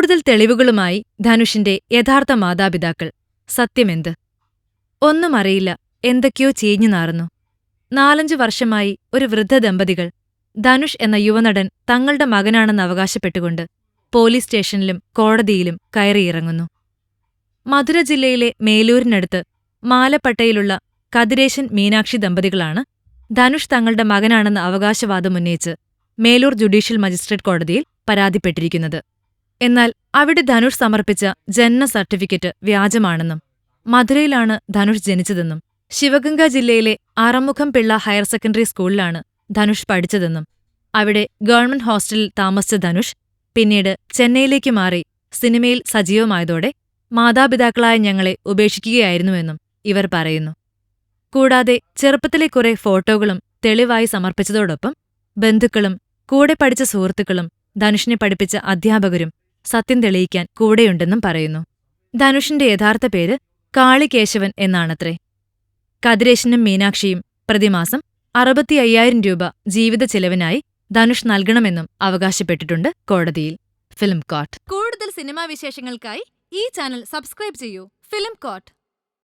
കൂടുതൽ തെളിവുകളുമായി ധനുഷിന്റെ യഥാർത്ഥ മാതാപിതാക്കൾ സത്യമെന്ത്? ഒന്നും അറിയില്ല എന്തൊക്കെയോ ചീഞ്ഞു നാറുന്നു. നാലഞ്ചു വർഷമായി ഒരു വൃദ്ധ ദമ്പതികൾ ധനുഷ് എന്ന യുവനടൻ തങ്ങളുടെ മകനാണെന്ന് അവകാശപ്പെട്ടുകൊണ്ട് പോലീസ് സ്റ്റേഷനിലും കോടതിയിലും കയറിയിറങ്ങുന്നു. മധുര ജില്ലയിലെ മേലൂരിനടുത്ത് മാലപ്പട്ടയിലുള്ള കതിരേശൻ മീനാക്ഷി ദമ്പതികളാണ് ധനുഷ് തങ്ങളുടെ മകനാണെന്ന അവകാശവാദമുന്നയിച്ച് മേലൂർ ജുഡീഷ്യൽ മജിസ്ട്രേറ്റ് കോടതിയിൽ പരാതിപ്പെട്ടിരിക്കുന്നത്. എന്നാൽ അവിടെ ധനുഷ് സമർപ്പിച്ച ജനന സർട്ടിഫിക്കറ്റ് വ്യാജമാണെന്നും മധുരയിലാണ് ധനുഷ് ജനിച്ചതെന്നും ശിവഗംഗ ജില്ലയിലെ ആറമുഖം പിള്ള ഹയർ സെക്കൻഡറി സ്കൂളിലാണ് ധനുഷ് പഠിച്ചതെന്നും അവിടെ ഗവൺമെന്റ് ഹോസ്റ്റലിൽ താമസിച്ച ധനുഷ് പിന്നീട് ചെന്നൈയിലേക്ക് മാറി സിനിമയിൽ സജീവമായതോടെ മാതാപിതാക്കളായ ഞങ്ങളെ ഉപേക്ഷിക്കുകയായിരുന്നുവെന്നും ഇവർ പറയുന്നു. കൂടാതെ ചെറുപ്പത്തിലെ കുറെ ഫോട്ടോകളും തെളിവായി സമർപ്പിച്ചതോടൊപ്പം ബന്ധുക്കളും കൂടെ പഠിച്ച സുഹൃത്തുക്കളും ധനുഷിനെ പഠിപ്പിച്ച അധ്യാപകരും സത്യം തെളിയിക്കാൻ കൂടെയുണ്ടെന്നും പറയുന്നു. ധനുഷിന്റെ യഥാർത്ഥ പേര് കാളികേശവൻ എന്നാണത്രേ. കതിരേശനും മീനാക്ഷിയും പ്രതിമാസം അറുപത്തി അയ്യായിരം രൂപ ജീവിത ചെലവിനായി ധനുഷ് നൽകണമെന്നും അവകാശപ്പെട്ടിട്ടുണ്ട് കോടതിയിൽ. Film court. കൂടുതൽ സിനിമാ വിശേഷങ്ങൾക്കായി ഈ ചാനൽ സബ്സ്ക്രൈബ് ചെയ്യൂ. Film coat.